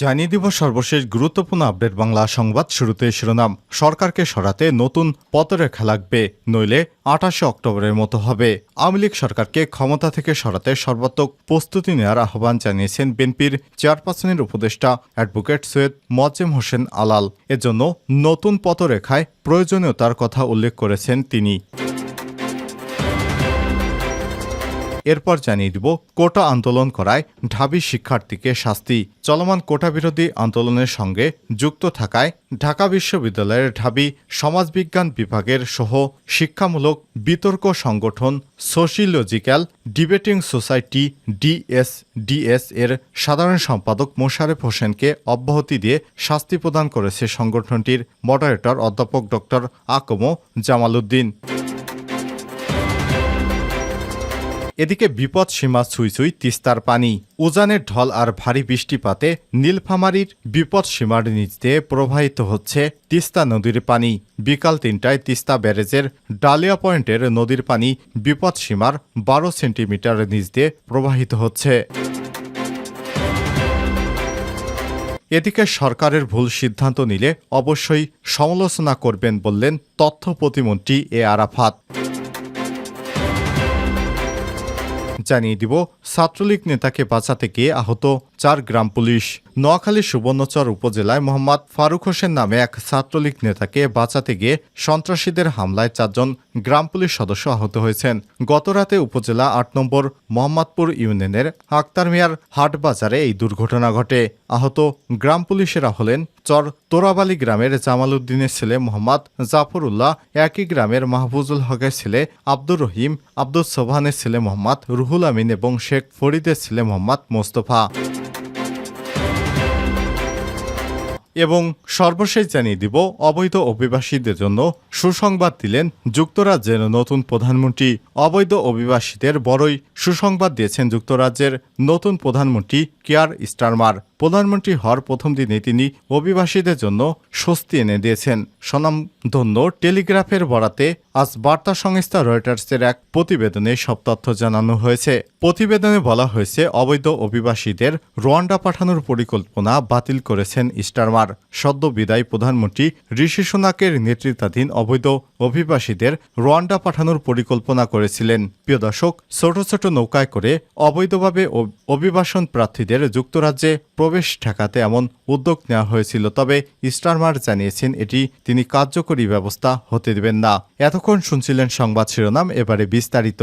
জানিয়ে দিব সর্বশেষ গুরুত্বপূর্ণ আপডেট বাংলা সংবাদ শুরুতে শিরোনাম। সরকারকে সরাতে নতুন পথরেখা লাগবে, নইলে আঠাশে অক্টোবরের মতো হবে। আওয়ামী লীগ সরকারকে ক্ষমতা থেকে সরাতে সর্বাত্মক প্রস্তুতি নেওয়ার আহ্বান জানিয়েছেন বিএনপির চেয়ারপারসনের উপদেষ্টা অ্যাডভোকেট সৈয়দ মোয়াজ্জেম হোসেন আলাল। এজন্য নতুন পথরেখায় প্রয়োজনীয়তার কথা উল্লেখ করেছেন তিনি। এরপর জানিয়ে দিব, কোটা আন্দোলন করায় ঢাবি শিক্ষার্থীকে শাস্তি। চলমান কোটা বিরোধী আন্দোলনের সঙ্গে যুক্ত থাকায় ঢাকা বিশ্ববিদ্যালয়ের ঢাবি সমাজবিজ্ঞান বিভাগের সহ শিক্ষামূলক বিতর্ক সংগঠন সোশিওলজিক্যাল ডিবেটিং সোসাইটি ডিএসডিএস এর সাধারণ সম্পাদক মোশারেফ হোসেনকে অব্যাহতি দিয়ে শাস্তি প্রদান করেছে সংগঠনটির মডারেটর অধ্যাপক ডক্টর আকমো জামালউদ্দিন। এদিকে বিপদ সীমা ছুঁই তিস্তার পানি। উজানের ঢল আর ভারী বৃষ্টিপাতে নীলফামারীর বিপদ সীমার নিচ দিয়ে প্রবাহিত হচ্ছে তিস্তা নদীর পানি। বিকাল তিনটায় তিস্তা ব্যারেজের ডালিয়া পয়েন্টের নদীর পানি বিপদ সীমার বারো সেন্টিমিটার নিচ দিয়ে প্রবাহিত হচ্ছে। এদিকে সরকারের ভুল সিদ্ধান্ত নিলে অবশ্যই সমালোচনা করবেন বললেন তথ্য প্রতিমন্ত্রী এ আরাফাত। জানিয়ে দিব ছাত্রলীগ নেতাকে বাঁচাতে গিয়ে আহত চার গ্রাম পুলিশ। নোয়াখালী সুবর্ণচর উপজেলায় মোহাম্মদ ফারুক হোসেন নামে এক ছাত্রলীগ নেতাকে বাঁচাতে গিয়ে সন্ত্রাসীদের হামলায় চারজন গ্রাম পুলিশ সদস্য আহত হয়েছেন। গতরাতে উপজেলা আট নম্বর মোহাম্মদপুর ইউনিয়নের আক্তার মিয়ার হাট বাজারে এই দুর্ঘটনা ঘটে। আহত গ্রাম পুলিশেরা হলেন চর তোরাবালি গ্রামের জামাল উদ্দিনের ছেলে মোহাম্মদ জাফর উল্লাহ একই গ্রামের মাহফুজুল হকের ছেলে আব্দুর রহিম আব্দুল সোবহানের ছেলে মোহাম্মদ রুহুল আমিন এবং শেখ ফরিদের ছেলে মোহাম্মদ মোস্তফা। এবং সর্বশেষ জানিয়ে দিব, অবৈধ অভিবাসীদের জন্য সুসংবাদ দিলেন যুক্তরাজ্যের নতুন প্রধানমন্ত্রী। অবৈধ অভিবাসীদের বড়ই সুসংবাদ দিয়েছেন যুক্তরাজ্যের নতুন প্রধানমন্ত্রী কেয়ার স্টারমার প্রধানমন্ত্রী হওয়ার প্রথম দিনে তিনি অভিবাসীদের জন্য স্বস্তি এনে দিয়েছেন। স্বনামধন্য টেলিগ্রাফের বরাতে আজ বার্তা সংস্থা রয়টার্সের এক প্রতিবেদনে সব তথ্য জানানো হয়েছে। প্রতিবেদনে বলা হয়েছে, অবৈধ অভিবাসীদের রোয়ান্ডা পাঠানোর পরিকল্পনা বাতিল করেছেন স্টারমার। সদ্য বিদায়ী প্রধানমন্ত্রী ঋষি সোনাকের নেতৃত্বাধীন অবৈধ অভিবাসীদের রোয়ান্ডা পাঠানোর পরিকল্পনা করেছিলেন। প্রিয় দর্শক, ছোট ছোট নৌকায় করে অবৈধভাবে অভিবাসন প্রার্থীদের যুক্তরাজ্যে প্রবেশ ঠেকাতে এমন উদ্যোগ নেওয়া হয়েছিল, তবে স্টারমার জানিয়েছেন এটি তিনি কার্যকরী ব্যবস্থা হতে দেবেন না। এতক্ষণ শুনছিলেন সংবাদ শিরোনাম, এবারে বিস্তারিত।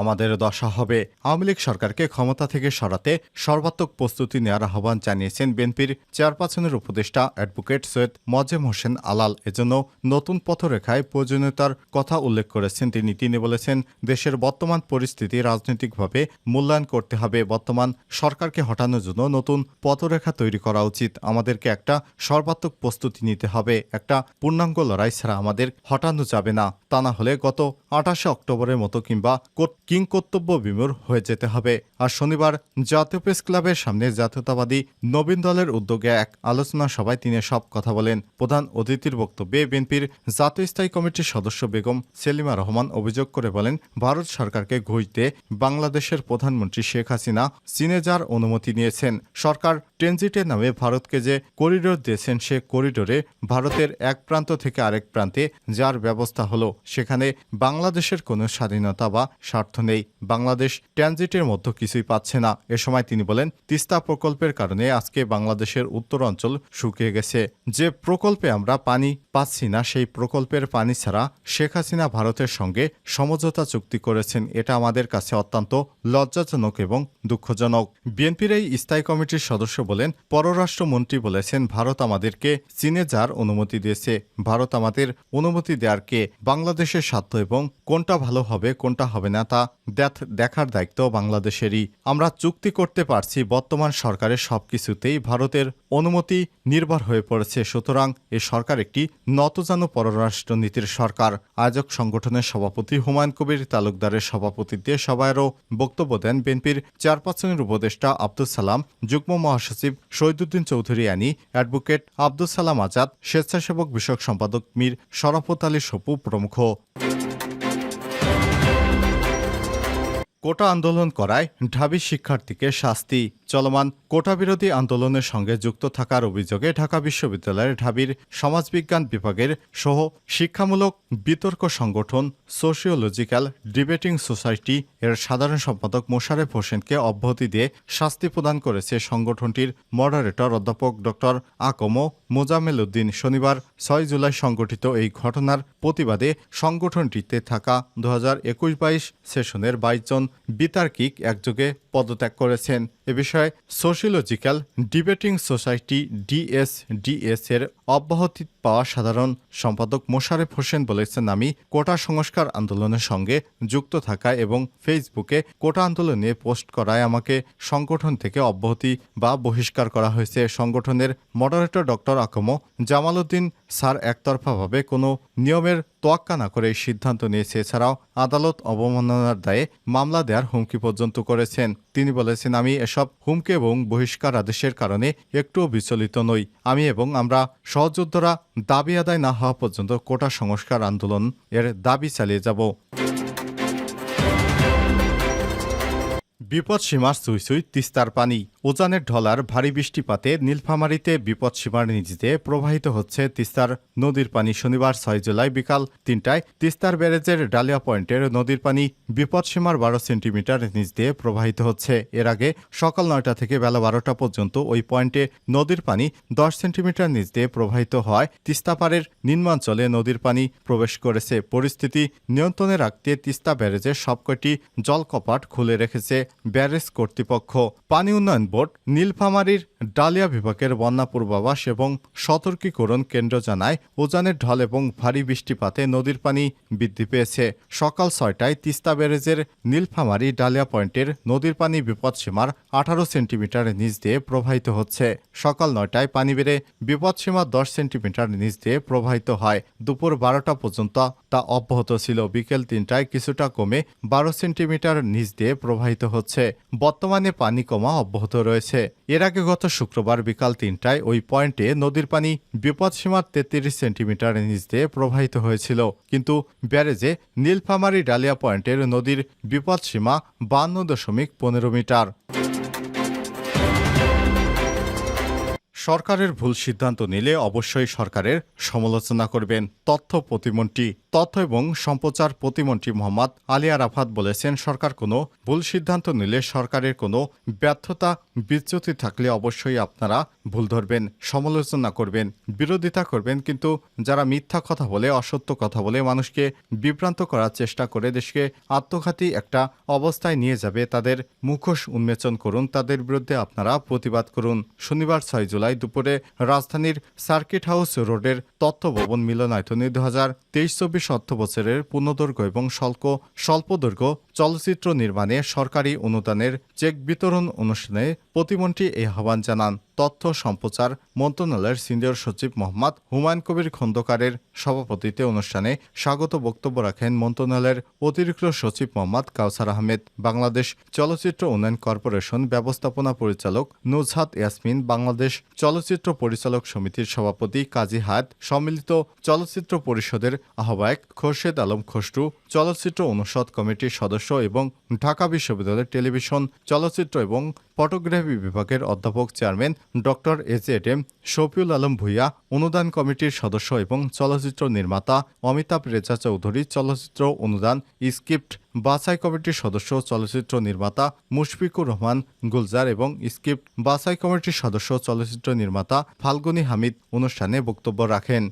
আমাদের দশা হবে। আওয়ামী লীগ সরকারকে ক্ষমতা থেকে সরাতে সর্বাত্মক প্রস্তুতি নেওয়ার আহ্বান জানিয়েছেন বিএনপির চেয়ারপারসনের উপদেষ্টা অ্যাডভোকেট সৈয়দ মজেম হোসেন আলাল। এজন্য নতুন পথরেখায় প্রয়োজনীয়তার কথা উল্লেখ করেছেন তিনি। তিনি বলেছেন, দেশের বর্তমান পরিস্থিতি রাজনৈতিকভাবে মূল্যায়ন করতে হবে। বর্তমান সরকারকে হটানোর জন্য নতুন পথরেখা তৈরি করা উচিত। আমাদেরকে একটা সর্বাত্মক প্রস্তুতি নিতে হবে। একটা পূর্ণাঙ্গ লড়াই ছাড়া আমাদের হটানো যাবে না। তা না হলে গত আঠাশে অক্টোবরের মতো কিংবা কিংকর্তব্য বিমূর হয়ে যেতে হবে। আর শনিবার জাতীয় প্রেস ক্লাবের সামনে জাতীয়তাবাদী নবীন দলের উদ্যোগে এক আলোচনা সভায় তিনি সব কথা বলেন। প্রধান অতিথির বক্তব্যে বিএনপির জাতীয় স্থায়ী কমিটির সদস্য বেগম সেলিমা রহমান অভিযোগ করে বলেন, ভারত সরকারকে ঘুষ দিয়ে বাংলাদেশের প্রধানমন্ত্রী শেখ হাসিনা চীনে যার অনুমতি নিয়েছেন। সরকার ট্রেনজিটের নামে ভারতকে যে করিডোর দিয়েছেন, সে করিডোরে ভারতের এক প্রান্ত থেকে আরেক প্রান্তে যার ব্যবস্থা হলো। সেখানে বাংলাদেশের কোনো স্বাধীনতা বা স্বার্থ নেই। বাংলাদেশ ট্রানজিটের মধ্যে কিছুই পাচ্ছে না। এ সময় তিনি বলেন, তিস্তা প্রকল্পের কারণে আজকে বাংলাদেশের উত্তরাঞ্চল শুকিয়ে গেছে। যে প্রকল্পে আমরা পানি পাচ্ছি না, সেই প্রকল্পের পানি ছাড়া শেখ হাসিনা ভারতের সঙ্গে সমঝোতা চুক্তি করেছেন। এটা আমাদের কাছে অত্যন্ত লজ্জাজনক এবং দুঃখজনক। বিএনপির এই স্থায়ী কমিটির সদস্য বলেন, পররাষ্ট্রমন্ত্রী বলেছেন, ভারত আমাদেরকে চীনে যার অনুমতি দিয়েছে। ভারত আমাদের অনুমতি দেওয়ার কে বাংলাদেশের স্বার্থ এবং কোনটা ভালো হবে, কোনটা হবে না তা দেখার দায়িত্ব বাংলাদেশেরই। আমরা চুক্তি করতে পারছি, বর্তমান সরকারের সবকিছুতেই ভারতের অনুমতি নির্ভর হয়ে পড়েছে। সুতরাং এ সরকার একটি নতজানু পররাষ্ট্রনীতির সরকার। আয়োজক সংগঠনের সভাপতি হুমায়ুন কবির, তালুকদারের সভাপতিত্বে সভায়েরও বক্তব্য দেন বিএনপির চেয়ারপারসনের উপদেষ্টা আব্দুল সালাম, যুগ্ম মহাসচিব শহীদুদ্দিন চৌধুরী আনি অ্যাডভোকেট আব্দুল সালাম আজাদ, স্বেচ্ছাসেবক বিষয়ক সম্পাদক মীর শরাফত আলী সপু প্রমুখ। কোটা আন্দোলন করায় ঢাবি শিক্ষার্থীকে শাস্তি। চলমান কোটা বিরোধী আন্দোলনের সঙ্গে যুক্ত থাকার অভিযোগে ঢাকা বিশ্ববিদ্যালয়ের ঢাবির সমাজবিজ্ঞান বিভাগের সহ শিক্ষামূলক বিতর্ক সংগঠন সোশিওলজিক্যাল ডিবেটিং সোসাইটি এর সাধারণ সম্পাদক মোশারেফ হোসেনকে অব্যাহতি দিয়ে শাস্তি প্রদান করেছে সংগঠনটির মডারেটর অধ্যাপক ডক্টর আকমো মোজামেল উদ্দিন শনিবার ছয় জুলাই সংগঠিত এই ঘটনার প্রতিবাদে সংগঠনটিতে থাকা দু হাজার একুশ বাইশ সেশনের বাইশ জন বিতার্কিক একযোগে পদত্যাগ করেছেন। এ বিষয়ে সোশিওলজিক্যাল ডিবেটিং সোসাইটি ডিএসডিএস এর অব্যাহতি পাওয়া সাধারণ সম্পাদক মোশারেফ হোসেন বলেছেন, আমি কোটা সংস্কার আন্দোলনের সঙ্গে যুক্ত থাকা এবং ফেসবুকে কোটা আন্দোলন পোস্ট করায় আমাকে সংগঠন থেকে অব্যাহতি বা বহিষ্কার করা হয়েছে। সংগঠনের moderator doctor Akmo Jamal Uddin sir একতরফাভাবে কোনো নিয়মের তোয়াক্কা না করে এই সিদ্ধান্ত নিয়েছে। এছাড়াও আদালত অবমাননার দায়ে মামলা দেওয়ার হুমকি পর্যন্ত করেছেন। তিনি বলেছেন, আমি এসব হুমকি এবং বহিষ্কার আদেশের কারণে একটুও বিচলিত নই। আমি এবং আমরা সহযোদ্ধারা দাবি আদায় না হওয়া পর্যন্ত কোটা সংস্কার আন্দোলন এর দাবি চালিয়ে যাব। বিপদসীমার সুই সুই তিস্তার পানি। উজানের ঢলার ভারী বৃষ্টিপাতে নীলফামারীতে বিপদসীমার নিচ প্রবাহিত হচ্ছে তিস্তার নদীর পানি। শনিবার ছয় জুলাই বিকাল তিনটায় তিস্তার ব্যারেজের ডালিয়া পয়েন্টের নদীর পানি বিপদসীমার বারো সেন্টিমিটার নিচ দিয়ে প্রবাহিত হচ্ছে। এর আগে সকাল নয়টা থেকে বেলা বারোটা পর্যন্ত ওই পয়েন্টে নদীর পানি দশ সেন্টিমিটার নিচ দিয়ে প্রবাহিত হওয়ায় তিস্তাপাড়ের নিম্নাঞ্চলে নদীর পানি প্রবেশ করেছে। পরিস্থিতি নিয়ন্ত্রণে রাখতে তিস্তা ব্যারেজের সবকটি জলকপাট খুলে রেখেছে ব্যারেজ কর্তৃপক্ষ। পানি উন্নয়ন বোর্ড নীলফামারীর ডালিয়া বিভাগের বন্যা পূর্বাভাস এবং সতর্কীকরণ কেন্দ্র জানায়, উজানের ঢল এবং ভারী বৃষ্টিপাতে নদীর পানি বৃদ্ধি পেয়েছে। সকাল ছয়টায় তিস্তা ব্যারেজের নীলফামারী ডালিয়া পয়েন্টের নদীর পানি বিপদসীমার আঠারো সেন্টিমিটার নিচ দিয়ে প্রবাহিত হচ্ছে। সকাল নয়টায় পানি বেড়ে বিপদসীমা দশ সেন্টিমিটার নিচ দিয়ে প্রবাহিত হয়। দুপুর বারোটা পর্যন্ত তা অব্যাহত ছিল। বিকেল তিনটায় কিছুটা কমে বারো সেন্টিমিটার নিচ দিয়ে প্রবাহিত হচ্ছে। বর্তমানে পানি কমা অব্যাহত রয়েছে। এর আগে গত শুক্রবার বিকাল তিনটায় ওই পয়েন্টে নদীর পানি বিপদসীমার তেত্রিশ সেন্টিমিটার নিচ দিয়ে প্রবাহিত হয়েছিল। কিন্তু ব্যারেজে নীলফামারী ডালিয়া পয়েন্টের নদীর বিপদসীমা বান্ন দশমিক পনেরো মিটার। সরকারের ভুল সিদ্ধান্ত নিলে অবশ্যই সরকারের সমালোচনা করবেন। তথ্য প্রতিমন্ত্রী তথ্য এবং সম্প্রচার প্রতিমন্ত্রী মোহাম্মদ আলী আরাফাত বলেছেন, সরকার কোনো ভুল সিদ্ধান্ত নিলে সরকারের কোনো ব্যর্থতা, বিচ্যুতি থাকলে অবশ্যই আপনারা ভুল ধরবেন, সমালোচনা করবেন, বিরোধিতা করবেন। কিন্তু যারা মিথ্যা কথা বলে, অসত্য কথা বলে মানুষকে বিভ্রান্ত করার চেষ্টা করে, দেশকে আত্মঘাতী একটা অবস্থায় নিয়ে যাবে, তাদের মুখোশ উন্মোচন করুন, তাদের বিরুদ্ধে আপনারা প্রতিবাদ করুন। শনিবার ছয় জুলাই দুপুরে রাজধানীর সার্কিট হাউস রোডের তথ্য ভবন মিলনায়তনে দু হাজার তেইশ চব্বিশ অর্থ বছরের পূর্ণদৈর্ঘ্য এবং স্বল্প, স্বল্পদৈর্ঘ্য চলচ্চিত্র নির্মাণে সরকারি অনুদানের চেক বিতরণ অনুষ্ঠানে প্রতিমন্ত্রী এই আহ্বান জানান। তথ্য সম্প্রচার মন্ত্রণালয়ের সিনিয়র সচিব মোহাম্মদ হুমায়ুন কবির খন্দকারের সভাপতিত্বে অনুষ্ঠানে স্বাগত বক্তব্য রাখেন মন্ত্রণালয়ের অতিরিক্ত সচিব মোহাম্মদ কাউসার আহমেদ। বাংলাদেশ চলচ্চিত্র উন্নয়ন কর্পোরেশন ব্যবস্থাপনা পরিচালক নুজহাত ইয়াসমিন, বাংলাদেশ চলচ্চিত্র পরিচালক সমিতির সভাপতি কাজী হায়াত, সম্মিলিত চলচ্চিত্র পরিষদের আহ্বায়ক খোরশেদ আলম খসরু, চলচ্চিত্র অনুষদ কমিটির সদস্য এবং ঢাকা বিশ্ববিদ্যালয়ের টেলিভিশন চলচ্চিত্র এবং ফটোগ্রাফি বিভাগের অধ্যাপক চেয়ারম্যান ডক্টর এড এম শফিউল আলম ভূঁইয়া, অনুদান কমিটির সদস্য এবং চলচ্চিত্র নির্মাতা অমিতাভ রেজা চৌধুরী, চলচ্চিত্র অনুদান স্ক্রিপ্ট বাছাই কমিটির সদস্য, চলচ্চিত্র নির্মাতা মুশফিকুর রহমান গুলজার এবং স্ক্রিপ্ট বাছাই কমিটির সদস্য, চলচ্চিত্র নির্মাতা ফাল্গুনী হামিদ অনুষ্ঠানে বক্তব্য রাখেন।